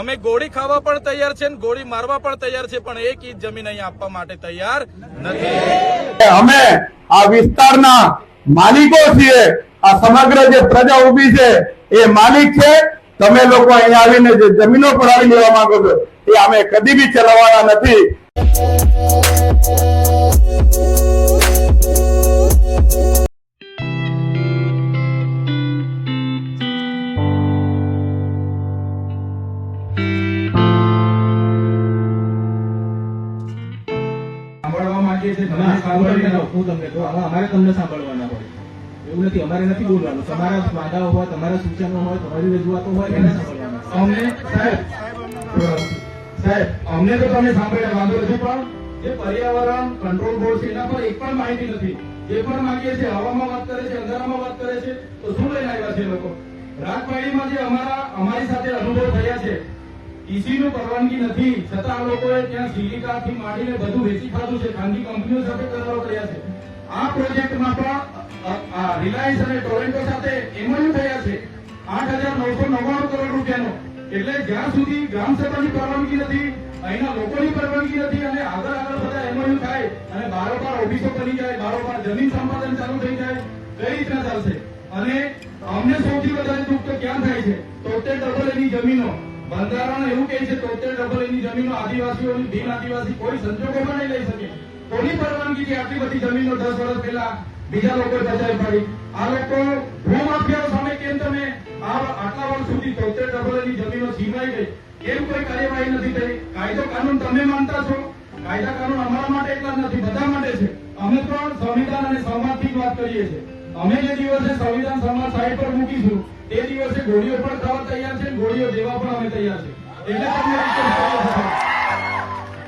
અમે ગોળી ખાવા પણ તૈયાર છે ગોળી મારવા પણ તૈયાર છે, પણ એક ઈજ જમીન અહીંયા આપવા માટે તૈયાર નથી. અમે આ વિસ્તારના માલિકો છીએ. આ સમગ્ર જે પ્રજા ઊભી છે, એ માલિક છે. તમે લોકો અહીંયા આવીને જે જમીનો પડાવી લેવા માંગો છો, એ અમે કદી બી ચલાવવાના નથી. હું તમને કહું અમારે તમને સાંભળવાના હોય. એવું નથી, અમારે નથી બોલવાનું. તમારા વાદાઓ હોય, તમારા સૂચનો હોય, તમારી રજૂઆતો હોય, એને સાંભળવાના. અમને, સાહેબ સાહેબ, અમને તો તમે સાંભળ્યા, વાંધો નથી, પણ જે પર્યાવરણ કંટ્રોલ બોર્ડ છે, એના પર એક પણ માહિતી નથી. જે પણ માંગીએ છીએ હવામાં વાત કરે છે, અંધારામાં વાત કરે છે, તો શું લઈને આવ્યા છે લોકો? રાજપાડીમાં જે અમારા, અમારી સાથે અનુભવ થયા છે ઈસી પરવાનગી નથી. છતાં આ લોકોએ ત્યાં સિલિકાથી માંડીને બધું વેચી ખાધું છે. ખાનગી કંપનીઓ સાથે કરારો કર્યા છે. આ પ્રોજેક્ટમાં પણ રિલાયન્સ અને ટોરેન્ટો સાથે એમઓયુ થયા છે. આઠ હજાર નવસો નવ્વાણું કરોડ રૂપિયાનો. એટલે જ્યાં સુધી ગ્રામ પરવાનગી નથી, અહીંના લોકોની પરવાનગી નથી અને આગળ આગળ બધા એમઓયુ થાય અને બારોબાર ઓફિસો બની જાય બારોબાર જમીન સંપાદન ચાલુ થઈ જાય, કઈ રીતના ચાલશે? અને અમને સૌથી વધારે દુઃખ તો ક્યાં થાય છે? તોતેર ડબલ એની જમીનો. બંધારણ એવું કહે છે, તોતેર ડબલ એની જમીનો આદિવાસીઓની બિન આદિવાસી કોઈ સંજોગોમાં નહીં લઈ શકે. કોની પરવાનગીથી આટલી બધી જમીનો દસ વર્ષ પહેલા બીજા લોકો બચાવી પડી? આ લોકો ભૂમાફિયાઓ સામે કેમ તમે આટલા વર્ષ સુધી તોતેર ડબલ એની જમીનો છીનવાઈ ગઈ? કેમ કોઈ કાર્યવાહી નથી થઈ? કાયદો કાનૂન તમે માનતા છો? કાયદા કાનૂન અમારા માટે એટલા નથી, બધા માટે છે. અમે પણ સંવિધાન અને સમાજથી જ વાત કરીએ છીએ. અમે જે દિવસે સંવિધાન સમાજ સાઈડ પર મૂકીશું તે દિવસે ગોળીઓ પણ ખાવા તૈયાર છે ગોળીઓ દેવા પણ અમે તૈયાર છે. એટલે તમને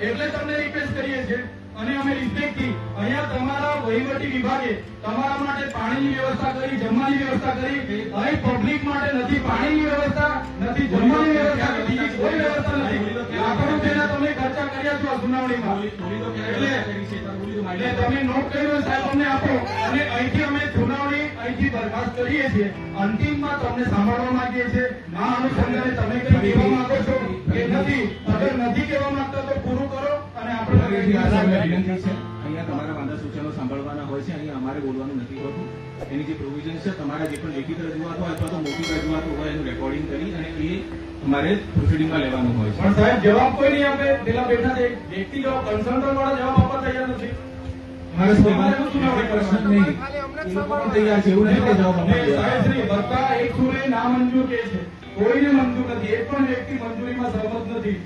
એટલે તમને રિક્વેસ્ટ કરીએ છીએ. અને અમે રિસ્પેક્ટથી અહીંયા તમારા વહીવટી વિભાગે તમારા માટે પાણીની વ્યવસ્થા કરી, જમવાની વ્યવસ્થા કરી. અહીં પબ્લિક માટે નથી, પાણીની વ્યવસ્થા નથી, જમવાની વ્યવસ્થા નથી, કોઈ વ્યવસ્થા નથી. કર્યા છો સુનાવણીમાં. એટલે એટલે તમે નોટ કર્યું સાહેબ અમને આપો. અને અહીંથી અમે સુનાવણી અહીંથી બરખાસ્ત કરીએ છીએ. અંતિમમાં તમને સાંભળવા માંગીએ છીએ. આ અનુસંધાને તમે કઈ કહેવા માંગો છો? કે નથી. અગર નથી કહેવા માંગતા તો પૂરું કરો અને આપણે વિનંતી છે. અહીંયા તમારા વાંધા સૂચનો સાંભળવાના હોય છે. અહીંયા અમારે બોલવાનું નથી હોતું. એની જે પ્રોવિઝન છે તમારા જે પણ લેખિત રજૂઆત હોય અથવા તો મોટી રજૂઆત હોય એનું રેકોર્ડિંગ કરી અને એ તમારે પ્રોસિડિંગમાં લેવાનું હોય છે. પણ સાહેબ જવાબ કોઈ નહીં આપે. પેલા બેઠા છે વ્યક્તિ જવાબ કન્સલ્ટન્ટ વાળા જવાબ આપવા તૈયાર નથી. મારે શું નહીં. એ લોકો પણ તૈયાર છે એવું નહીં કે જવાબ સાહેબશ્રી, બધા એક સુરે નામંજૂર કહે છે. કોઈને મંજૂર નથી. એક પણ વ્યક્તિ મંજૂરીમાં સહમત નથી.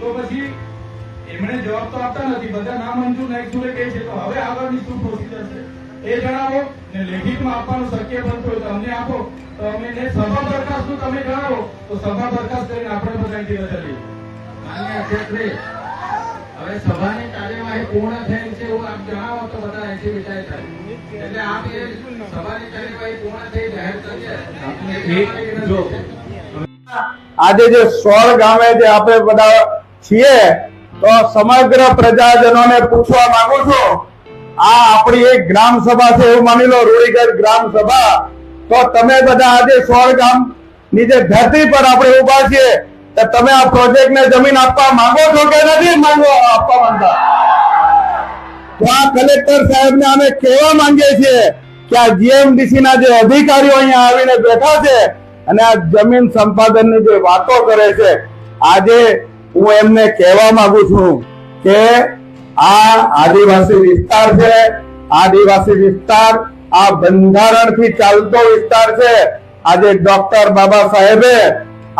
તો પછી એમણે જવાબ તો આપતા નથી. બધા નામંજૂર ના એક સુરે કહે છે. તો હવે આગળની શું પ્રોસિજર છે? એ જણાવો ને લેખિતમાં આપવાનું શક્ય બનતું હોય તો અમને આપો. તો અમે ને સભા દરખાસ્ત તમે જણાવો તો સભા દરખાસ્ત કરીને આપણે બધા અહીંથી રજા લઈએ. માન્ય અધ્યક્ષશ્રી, હવે સભાની કાર્યવાહી પૂર્ણ થયેલ છે એવું આપ જણાવો તો બધા અહીંથી વિચાર થાય. એટલે આપ એ સભાની કાર્યવાહી પૂર્ણ થઈ જાહેર કરીએ. જો. આજે જે સોળ ગામે જે આપણે બધા છીએ તો સમગ્ર પ્રજાજનોને પૂછવા માંગુ છું આ આપણી એક ગ્રામ સભા છે, એવું માની લો, રૂડીગઢ ગ્રામ સભા. તો તમે બધા આજે સોળ ગામની જે ધરતી પર આપણે ઊભા છીએ તમે આ પ્રોજેક્ટ ને જમીન આપવા માંગો છો કે નથી માંગો? આપવા માંગતા. તો આ કલેક્ટર સાહેબને અમે કહેવા માંગીએ છીએ કે આ જીએમડીસી ના જે અધિકારીઓ અહીંયા આવીને બેઠા છે અને આ જમીન સંપાદનની જે વાતો કરે છે, આજે હું એમને કહેવા માંગુ છું કે આ આદિવાસી વિસ્તાર છે. આદિવાસી વિસ્તાર આ બંધારણથી ચાલતો વિસ્તાર છે. આજે ડોક્ટર બાબા સાહેબે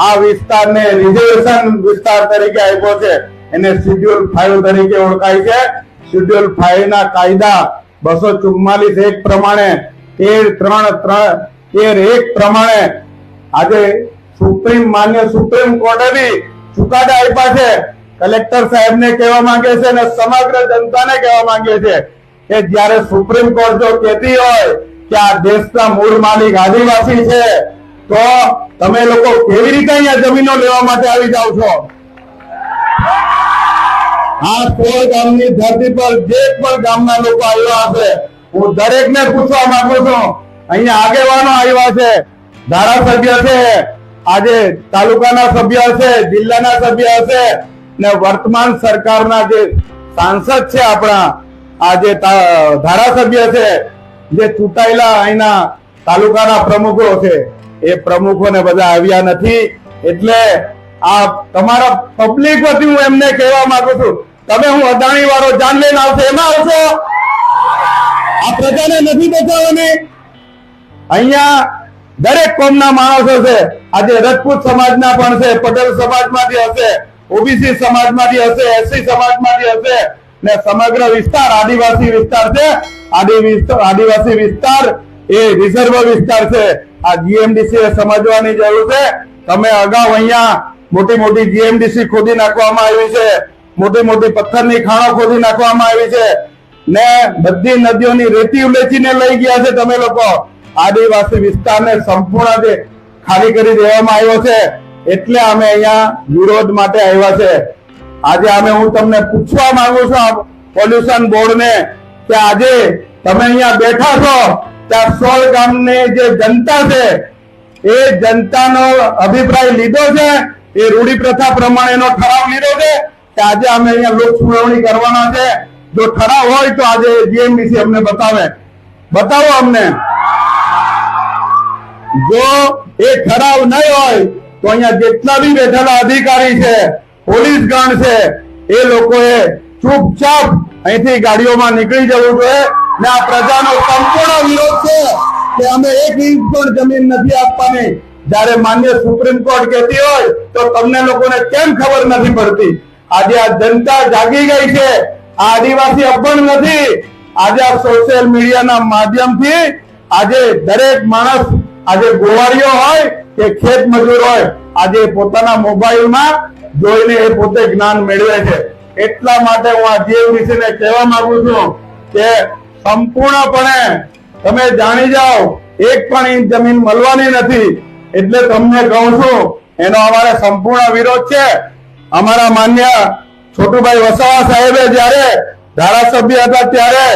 આ વિસ્તારને રિઝર્વેશન વિસ્તાર તરીકે આપ્યો છે. એને શિડ્યુલ ફાઈવ તરીકે ઓળખાય છે. શિડ્યુલ ફાઈવ ના કાયદા બસો ચુમ્માલીસ એક પ્રમાણે, તેર ત્રણ ત્રણ, તેર એક પ્રમાણે આજે સુપ્રીમ, માન્ય સુપ્રીમ કોર્ટે બી ચુકાદા આપ્યા છે. કલેક્ટર સાહેબને કહેવા માંગે છે અને સમગ્ર જનતાને કહેવા માંગે છે કે જ્યારે સુપ્રીમ કોર્ટ જો કહેતી હોય કે આ દેશના મૂળ માલિક આદિવાસી છે, તો તમે લોકો કેવી રીતે અહીંયા જમીનો લેવા માટે આવી જાવ છો? આ સોળ ગામની ધરતી પર જે પણ ગામના લોકો આવ્યા હશે, હું દરેકને પૂછવા માંગુ છું. અહીંયા આગેવાનો આવ્યા છે, ધારાસભ્ય છે, આજે તાલુકાના સભ્ય હશે, જિલ્લાના સભ્ય હશે ને વર્તમાન સરકારના જે સાંસદ છે આપણા, આ જે ધારાસભ્ય છે, જે ચૂંટાયેલા અહીંના તાલુકાના પ્રમુખો છે, એ પ્રમુખોને બધા આવ્યા નથી. એટલે આ તમારા પબ્લિક વતી હું એમને કહેવા માંગુ છું, તમે હું અદાણી વાળો જાન લઈને આવશો, એમાં આવશો? આ પ્રજાને નથી બચાવવાની? અહીંયા દરેક કોમના માણસો છે, આજે રજપૂત સમાજના પણ છે, પટેલ સમાજમાંથી હશે ઓબીસી સમાજમાંથી હશે, એસસી સમાજમાંથી હશે ને સમગ્ર વિસ્તાર આદિવાસી વિસ્તાર છે. આદિ આદિવાસી વિસ્તાર એ રિઝર્વ વિસ્તાર છે. આ જીએમડીસી એ સમજવાની જરૂર છે. તમે અગાઉ અહીંયા મોટી મોટી જીએમડીસી ખોદી નાખવામાં આવી છે. મોટી મોટી પથ્થરની ખાણો ખોદી નાખવામાં આવી છે. ને બધી નદીઓની રેતી ઉલેચીને લઈ ગયા છે તમે લોકો. આદિવાસી વિસ્તારને સંપૂર્ણ ખાલી કરી દેવામાં આવ્યો છે. એટલે અમે અહીંયા વિરોધ માટે આવ્યા છે. આજે અમે હું તમને પૂછવા માંગુ છું પોલ્યુશન બોર્ડને કે આજે તમે અહીંયા બેઠા છો, ત્યાં સોળ ગામની જે જનતા છે, એ જનતાનો અભિપ્રાય લીધો છે, એ રૂઢી પ્રથા પ્રમાણેનો ઠરાવ લીધો છે કે આજે અમે અહીંયા લોક સુનાવણી કરવાના છે. જો ઠરાવ હોય તો આજે જીએમડીસી અમને બતાવે. બતાવો અમને. જો એ ઠરાવ નહીં હોય તો અહીંયા જેટલા બી બેઠેલા અધિકારી છે, પોલીસ ગણ છે, એ લોકોએ ચૂપચાપ અહીંથી ગાડીઓમાં નીકળી જવું જોઈએ ને આ પ્રજાનો સંપૂર્ણ વિરોધ છે કે અમે એક ઇંચ પણ જમીન નથી આપવાની. જ્યારે માન્ય સુપ્રીમ કોર્ટ કહેતી હોય તો તમને લોકોને કેમ ખબર નથી પડતી? આજે આ જનતા જાગી ગઈ છે. આ આદિવાસી અભણ નથી. આજે આ સોશિયલ મીડિયાના માધ્યમથી આજે દરેક માણસ આજે ગોવાળીઓ હોય કે ખેત મજૂર હોય, આજે પોતાના મોબાઈલમાં જોઈને એ પોતે જ્ઞાન મેળવે છે. એટલા માટે હું આ જીએમડીસી ને કહેવા માંગુ છું કે સંપૂર્ણપણે તમે જાણી જાઓ, એક પણ ઇંચ જમીન મળવાની નથી. એટલે તમને કહું છું, એનો અમારે સંપૂર્ણ વિરોધ છે. અમારા માન્ય છોટુભાઈ વસાવા સાહેબે જ્યારે ધારાસભ્ય હતા ત્યારે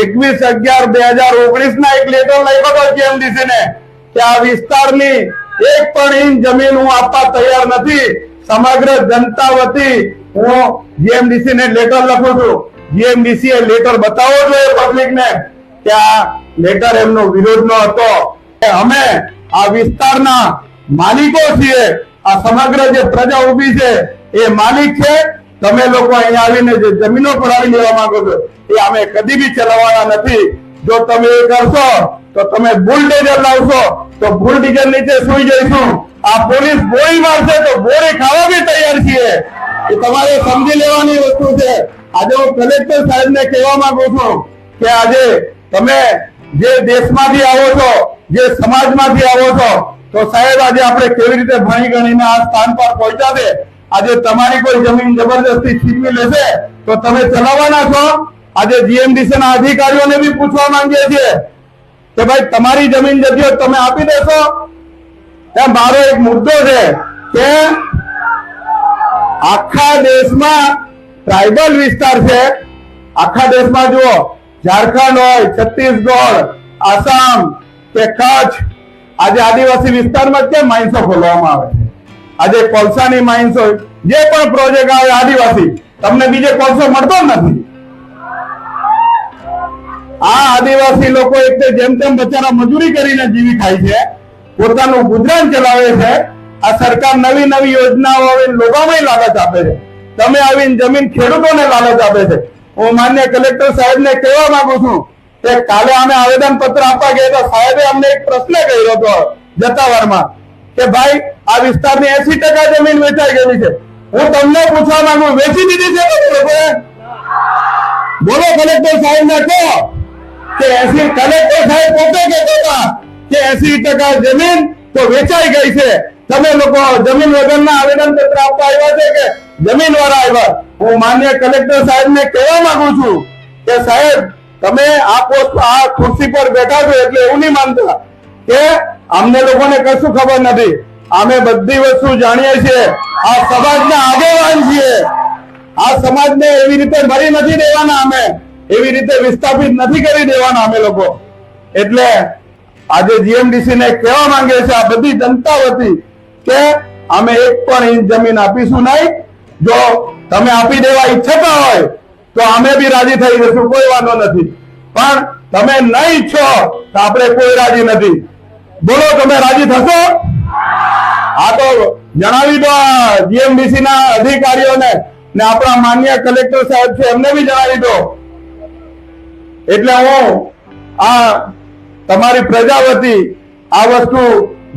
એકવીસ અગિયાર બે હજાર ઓગણીસ ના એક લેટર લખ્યો હતો જીએમડીસી ને કે આ વિસ્તારની એક પણ ઇંચ જમીન હું આપવા તૈયાર નથી. સમગ્ર જનતા વતી હું જીએમડીસી ને લેટર લખું છું. જીએમડીસી એ લેટર બતાવવો જોઈએ પબ્લિક ને કે આ લેટર એમનો વિરોધ નો હતો. અમે આ વિસ્તારના માલિકો છીએ. આ સમગ્ર જે પ્રજા ઊભી છે એ માલિક છે. તમે લોકો અહીંયા આવીને જે જમીનો પડાવી લેવા માંગો છો એ અમે કદી બી ચલાવવાના નથી. જો તમે એ કરશો, તો તમે બુલડેઝર લાવશો, તો બુલડેઝર નીચે સુઈ જઈશું. આ પોલીસ ગોળી મારશે તો ગોળી ખાવા બી તૈયાર છીએ. એ તમારે સમજી લેવાની વસ્તુ છે. આજે હું કલેક્ટર સાહેબને કહેવા માંગુ છું કે આજે તમે જે દેશમાંથી આવો છો, જે સમાજમાંથી આવો છો, તો સાહેબ આજે આપણે કેવી રીતે ભણી ગણીને આ સ્થાન પર પહોંચ્યા આજે તમારી કોઈ જમીન જબરદસ્તી છીનવી લેશે, તો તમે ચલાવવાના છો? આજે જીએમડીસી ના અધિકારીઓને બી પૂછવા માંગીએ છીએ કે ભાઈ, તમારી જમીન જતી તમે આપી દેશો. ત્યાં મારો એક મુદ્દો છે કે આખા દેશમાં ટ્રાઇબલ વિસ્તાર છે. આખા દેશમાં જુઓ, ઝારખંડ હોય, છત્તીસગઢ, આસામ કે કચ્છ, આજે આદિવાસી વિસ્તારમાં કેમ માઇન્સો ખોલવામાં આવે છે? આજે કોલસાની માઇન્સ હોય, જે પણ પ્રોજેક્ટ આવે આદિવાસી, તમને બીજે કોલસો મળતો નથી. આ આદિવાસી લોકો એક જેમ તેમ બચારા મજૂરી કરીને જીવી ખાય છે, પોતાનું ગુજરાન ચલાવે છે, આ સરકાર નવી નવી યોજનાઓ આવીને લોકોમાં લાલચ આપે છે. તમે આવીને જમીન ખેડૂતોને લાલચ આપે છે. હું માન્ય કલેક્ટર સાહેબને કહેવા માંગુ છું કે કાલે અમે આવેદન પત્ર આપવા ગયા સાહેબે અમને એક પ્રશ્ન કર્યો હતો જતાવારમાં કે ભાઈ, આ વિસ્તારની એસી ટકા જમીન વેચાઈ ગયેલી છે. હું તમને પૂછવા માંગુ વેચી દીધી છે બોલો કલેક્ટર સાહેબ ને કહો. કે એસી કલેક્ટર સાહેબ પોતે કહેતા હતા કે એસી ટકા જમીન તો વેચાઈ ગઈ છે. તમે લોકો જમીન વગરના આવેદન પત્ર આપવા આવ્યા છે કે જમીન વાળા આવ્યા? હું માન્ય કલેક્ટર સાહેબ ને કહેવા માંગુ છું કે સાહેબ, તમે આ પોસ્ટ, આ ખુરશી પર બેઠા છો એટલે એવું નહીં માનતા કે અમને લોકોને કશું ખબર નથી. અમે બધી વસ્તુ જાણીએ છીએ. આ સમાજના આગેવાન છીએ. આ સમાજને એવી રીતે મરી નથી દેવાના અમે. એવી રીતે વિસ્થાપિત નથી કરી દેવાના અમે લોકો. એટલે આજે જીએમડીસી ને કહેવા માંગે છે આ બધી જનતા વતી કે અમે એક પણ ઇંચ જમીન આપીશું નહીં. જો તમે આપી દેવા ઈચ્છતા હોય, તો અમે બી રાજી થઈ જશું, કોઈ વાંધો નથી. પણ તમે નહીં ઈચ્છો તો આપણે કોઈ રાજી નથી. બોલો, તમે રાજી થશો? આ તો જણાવી દો જીએમડીસી ના અધિકારીઓને ને આપણા માન્ય કલેક્ટર સાહેબ છે એમને બી જણાવી દો. એટલે હું આ તમારી પ્રજા વતી આ વસ્તુ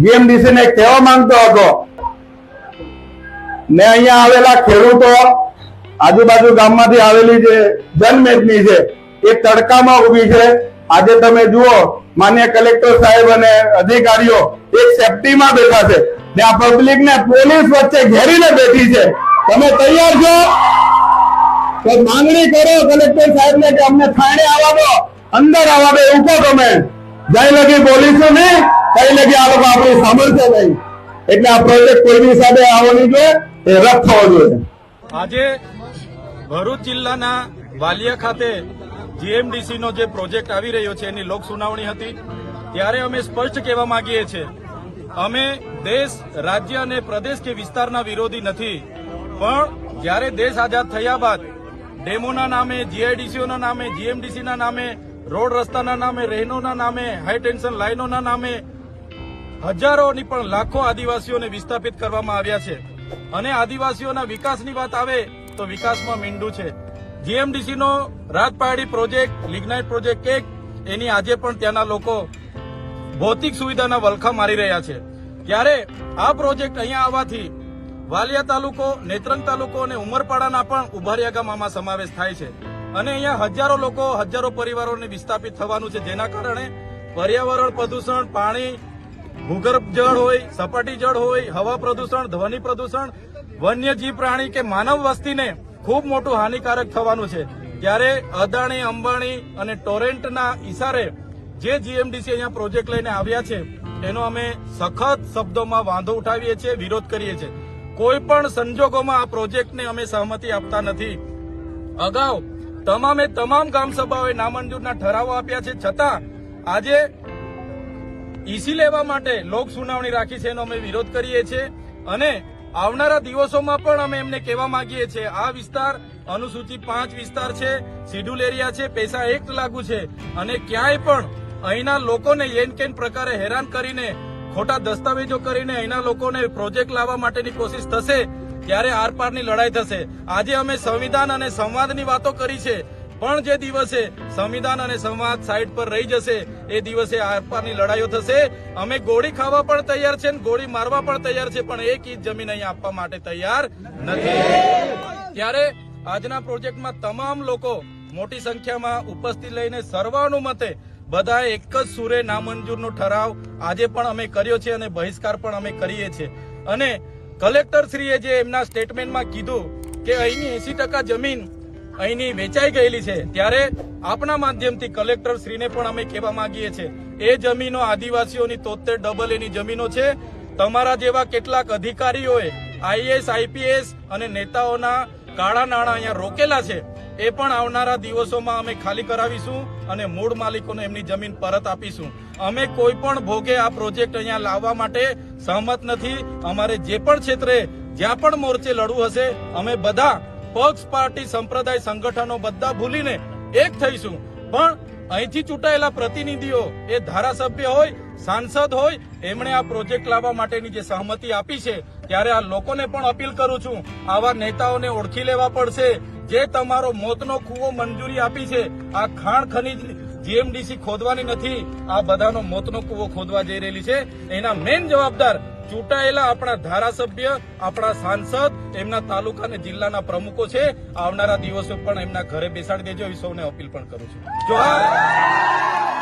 જીએમડીસી ને કહેવા માંગતો હતો. ને અહીંયા આવેલા ખેડૂતો, આજુબાજુ ગામમાંથી આવેલી જે જનમેદની છે, એ તડકામાં ઊભી છે. આજે તમે જુઓ, માન્ય કલેક્ટર સાહેબ અને અધિકારીઓ એક સેફટીમાં બેઠા છે. ને આ પબ્લિક ને પોલીસ વચ્ચે ઘેરીને બેઠી છે. તમે તૈયાર છો? તો માંગણી કરો કલેક્ટર સાહેબ ને કે અમને થાણે આવવા દો અંદર આવવા દો એવું કહો તમે. જઈ લગી બોલીશું ને કઈ લગી આ લોકો આપણી સાંભળશે નહીં. એટલે આ પ્રોજેક્ટ કોઈની સાથે આવવાની જોઈએ, એ રદ થવો જોઈએ. આજે ભરૂચ જિલ્લાના વાલિયા ખાતે જીએમડીસી નો જે પ્રોજેક્ટ આવી રહ્યો છે, એની લોક સુનાવણી હતી. ત્યારે અમે સ્પષ્ટ કહેવા માંગીએ છીએ, અમે દેશ, રાજ્ય અને પ્રદેશ કે વિસ્તારના વિરોધી નથી. પણ જ્યારે દેશ આઝાદ થયા બાદ ડેમોના નામે, જીઆઈડીસીઓના નામે, જીએમડીસીના નામે, રોડ રસ્તાના નામે, રહેનોના નામે, હાઈ ટેન્શન લાઈનોના નામે હજારોની પણ લાખો આદિવાસીઓને વિસ્થાપિત કરવામાં આવ્યા છે. અને આદિવાસીઓના વિકાસની વાત આવે તો વિકાસમાં મીંડું છે. જીએમડીસીનો રાજપહાડી પ્રોજેક્ટ, લિગ્નાઇટ પ્રોજેક્ટ એક, એની આજે પણ ત્યાંના લોકો ભૌતિક સુવિધાના વલખા મારી રહ્યા છે. ત્યારે આ પ્રોજેક્ટ અહીંયા આવવાથી વાલિયા તાલુકો, નેત્રંગ તાલુકો અને ઉમરપાડાના પણ ઉભારિયા ગામ સમાવેશ થાય છે. અને અહીંયા હજારો લોકો, હજારો પરિવારોને વિસ્થાપિત થવાનું છે, જેના કારણે પર્યાવરણ પ્રદૂષણ, પાણી, ભૂગર્ભ જળ હોય, સપાટી જળ હોય, હવા પ્રદૂષણ, ધ્વનિ પ્રદૂષણ, વન્યજીવ પ્રાણી કે માનવ વસ્તીને ખૂબ મોટું હાનિકારક થવાનું છે. ત્યારે અદાણી, અંબાણી અને ટોરેન્ટના ઈશારે જે જીએમડીસી અહીંયા પ્રોજેક્ટ લઈને આવ્યા છે એનો અમે સખત શબ્દોમાં વાંધો ઉઠાવીએ છીએ, વિરોધ કરીએ છીએ. કોઈ પણ સંજોગોમાં આ પ્રોજેક્ટને અમે સહમતિ આપતા નથી. અગાઉ તમામે તમામ ગ્રામસભાઓએ નામંજૂરના ઠરાવો આપ્યા છે. છતાં આજે ઈસી લેવા માટે લોક સુનાવણી રાખી છે એનો અમે વિરોધ કરીએ છીએ અને આવનારા દિવસોમાં પણ અમે એમને કહેવા માંગીએ છીએ. આ વિસ્તાર અનુસૂચિ પાંચ વિસ્તાર છે, શિડ્યુલ એરિયા છે, પૈસા એક લાગુ છે અને ક્યાંય પણ અહીંના લોકોને એન કેન પ્રકારે હેરાન કરીને ખોટા દસ્તાવેજો કરીને અહીંના લોકોને પ્રોજેક્ટ લાવવા માટેની કોશિશ થશે, ત્યારે આરપારની લડાઈ થશે. આજે અમે સંવિધાન અને સંવાદની વાતો કરી છે, પણ જે દિવસે સંવિધાન અને સંવાદ સાઈડ પર રહી જશે, એ દિવસે આરપારની લડાઈઓ થશે. અમે ગોળી ખાવા પણ તૈયાર છે ગોળી મારવા પણ તૈયાર છે, પણ એક ઇંચ જમીન અહીં આપવા માટે તૈયાર નથી. ત્યારે આજના પ્રોજેક્ટમાં તમામ લોકો મોટી સંખ્યામાં ઉપસ્થિત લઈને સર્વાનુમતે બધા એક જ સુરે નામંજૂરનો ઠરાવ આજે પણ અમે કર્યો છે અને બહિષ્કાર પણ અમે કરીએ છીએ અને કલેક્ટર શ્રીએ જે એમના સ્ટેટમેન્ટમાં કીધું કે અહીંની એસી ટકા જમીન અહીંની વેચાઈ ગયેલી છે, ત્યારે આપના માધ્યમથી કલેક્ટર શ્રીને પણ અમે કહેવા માંગીએ છીએ એ જમીનો આદિવાસીઓની તોતેર ડબલ એની જમીનો છે. તમારા જેવા કેટલાક અધિકારીઓએ આઈએસ આઈપીએસ અને નેતાઓના કાળા નાણાં અહીંયા રોકેલા છે. એ પણ આવનારા દિવસોમાં અમે ખાલી કરાવીશું અને મૂળ માલિકોને એમની જમીન પરત આપીશું. અમે કોઈ પણ ભોગે આ પ્રોજેક્ટ અહીંયા લાવવા માટે સહમત નથી. અમારે જે પણ ક્ષેત્રે જ્યાં પણ મોરચે લડવું હશે, અમે બધા પક્ષ, પાર્ટી, સંપ્રદાય, સંગઠનો બધા ભૂલીને એક થઈશું. પણ અહીંથી ચૂંટાયેલા પ્રતિનિધિઓ એ ધારાસભ્ય હોય, સાંસદ હોય, એમણે આ પ્રોજેક્ટ લાવવા માટેની જે સહમતિ આપી છે, ત્યારે આ લોકોને પણ અપીલ કરું છું, આવા નેતાઓને ઓળખી લેવા પડશે. જે તમારો મોતનો કૂવો મંજૂરી આપી છે, આ ખાણ ખનીજ જીએમડીસી ખોદવાની નથી, આ બધાનો મોતનો કૂવો ખોદવા જઈ રહેલી છે. એના મેઇન જવાબદાર ચૂંટાયેલા આપણા ધારાસભ્ય, આપણા સાંસદ, એમના તાલુકા અને જિલ્લાના પ્રમુખો છે. આવનારા દિવસો પણ એમના ઘરે બેસાડી દેજો એ સૌને અપીલ પણ કરું છું. જોહાર!